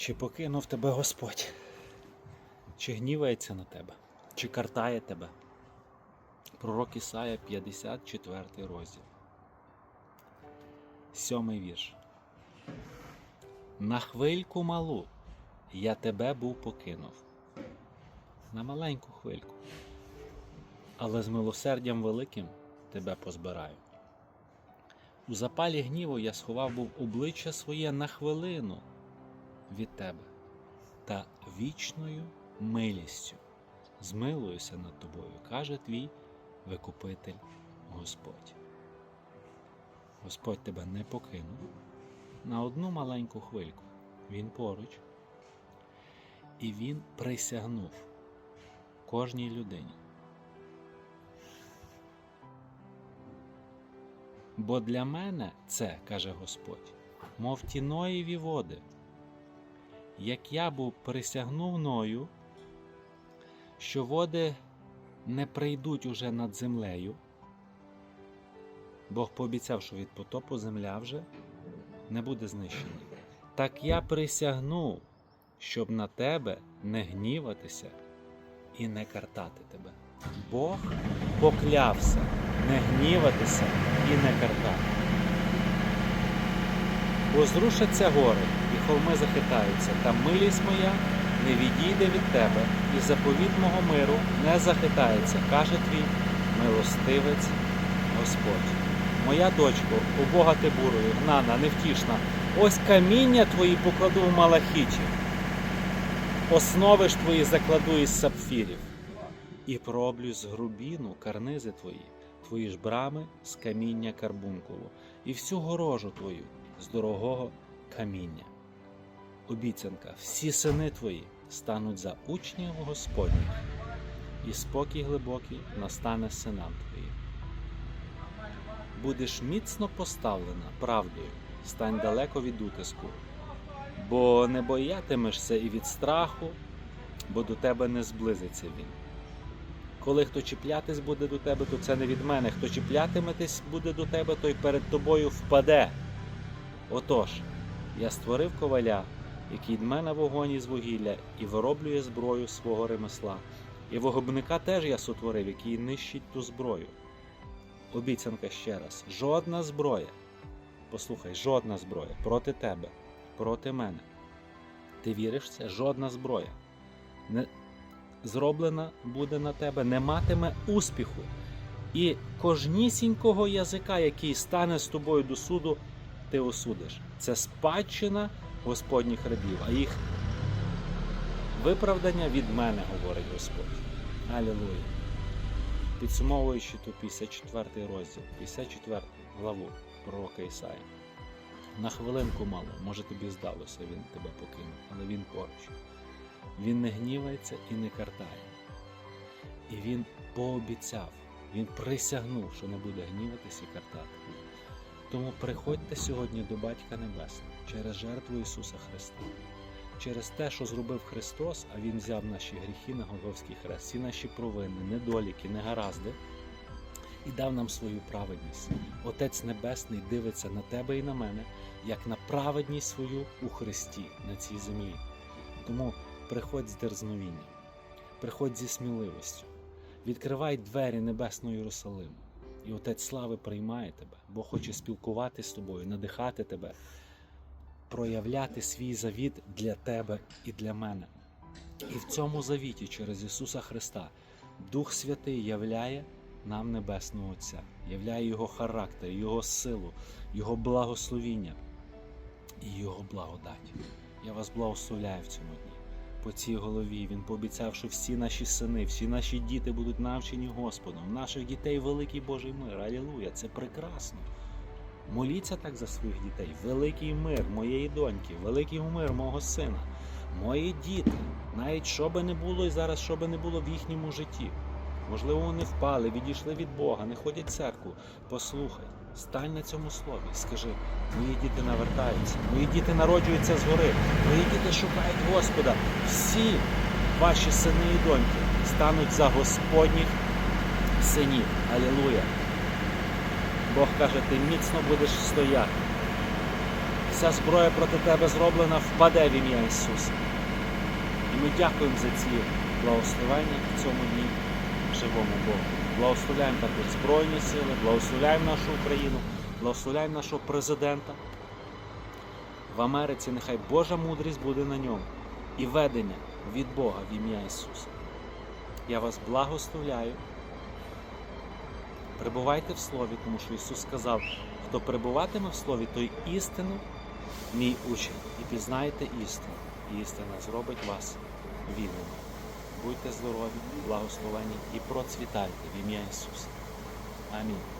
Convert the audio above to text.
Чи покинув тебе Господь? Чи гнівається на тебе? Чи картає тебе? Пророк Ісая, 54 розділ. Сьомий вірш. На хвильку малу я тебе був покинув. На маленьку хвильку. Але з милосердям великим тебе позбираю. У запалі гніву я сховав був обличчя своє на хвилину від тебе та вічною милістю змилуюся над тобою, каже твій Викупитель Господь. Господь тебе не покинув на одну маленьку хвильку. Він поруч, і Він присягнув кожній людині. Бо для мене це, каже Господь, мов ті Ноєві води. Як я був присягнув ною, що води не прийдуть уже над землею. Бог пообіцяв, що від потопу земля вже не буде знищена. Так я присягнув, щоб на тебе не гніватися і не картати тебе. Бог поклявся не гніватися і не картати. Бо зрушаться гори, холми захитаються, та милість моя не відійде від тебе, і заповіт мого миру не захитається, каже твій милостивець Господь. Моя дочко, убога ти бурою, гнана, невтішна, ось каміння твої покладу в малахічі, основи ж твої закладу із сапфірів, і пророблю з грубіну карнизи твої, твої ж брами з каміння карбункулу, і всю горожу твою з дорогого каміння. Обіцянка, всі сини твої стануть за учнів Господніх, і спокій глибокий настане синам твоїм. Будеш міцно поставлена правдою, стань далеко від утиску, бо не боятимешся і від страху, бо до тебе не зблизиться він. Коли хто чіплятись буде до тебе, то це не від мене. Хто чіплятиметесь буде до тебе, той перед тобою впаде. Отож, я створив коваля, який дме на вогонь із вугілля і вироблює зброю свого ремесла. І вогобника теж я сотворив, який нищить ту зброю. Обіцянка ще раз: жодна зброя, послухай, жодна зброя проти тебе, проти мене. Ти віриш в це? Жодна зброя. Не зроблена буде на тебе, не матиме успіху. І кожнісінького язика, який стане з тобою до суду, ти осудиш. Це спадщина Господніх рабів, а їх виправдання від мене, говорить Господь. Алілуя. Підсумовуючи ту 54 розділ, 54 главу пророка Ісаї. На хвилинку мало, може тобі здалося, він тебе покинув, але він поруч. Він не гнівається і не картає. І він пообіцяв, він присягнув, що не буде гніватися і картати. Тому приходьте сьогодні до Батька Небесного через жертву Ісуса Христа, через те, що зробив Христос, а Він взяв наші гріхи на Голгофський хрест, всі наші провини, недоліки, негаразди і дав нам свою праведність. Отець Небесний дивиться на тебе і на мене, як на праведність свою у Христі на цій землі. Тому приходь з дерзновінням, приходь зі сміливістю, відкривай двері Небесного Єрусалиму. І Отець Слави приймає тебе, бо хоче спілкуватися з тобою, надихати тебе, проявляти свій завіт для тебе і для мене. І в цьому завіті через Ісуса Христа Дух Святий являє нам Небесного Отця, являє Його характер, Його силу, Його благословіння і Його благодать. Я вас благословляю в цьому дні. По цій голові він пообіцяв, що всі наші сини, всі наші діти будуть навчені Господом. Наших дітей великий Божий мир. Алілуя! Це прекрасно. Моліться так за своїх дітей. Великий мир моєї доньки, великий мир мого сина, мої діти, навіть що би не було і зараз, що би не було в їхньому житті. Можливо, вони впали, відійшли від Бога, не ходять в церкву. Послухай, стань на цьому слові, скажи, мої діти навертаються, мої діти народжуються згори, мої діти шукають Господа. Всі ваші сини і доньки стануть за Господніх синів. Алілуя! Бог каже, ти міцно будеш стояти. вся зброя проти тебе зроблена, впаде в ім'я Ісуса. І ми дякуємо за ці благословення в цьому дні живому Богу. Благословляємо також Збройні сили, благословляємо нашу Україну, благословляємо нашого президента. В Америці нехай Божа мудрість буде на ньому і ведення від Бога в ім'я Ісуса. Я вас благословляю. Перебувайте в Слові, тому що Ісус сказав, хто перебуватиме в Слові, той істину мій учень. І пізнаєте істину. І істина зробить вас вільними. Будьте здорові, благословені і процвітайте в ім'я Ісуса. Амінь.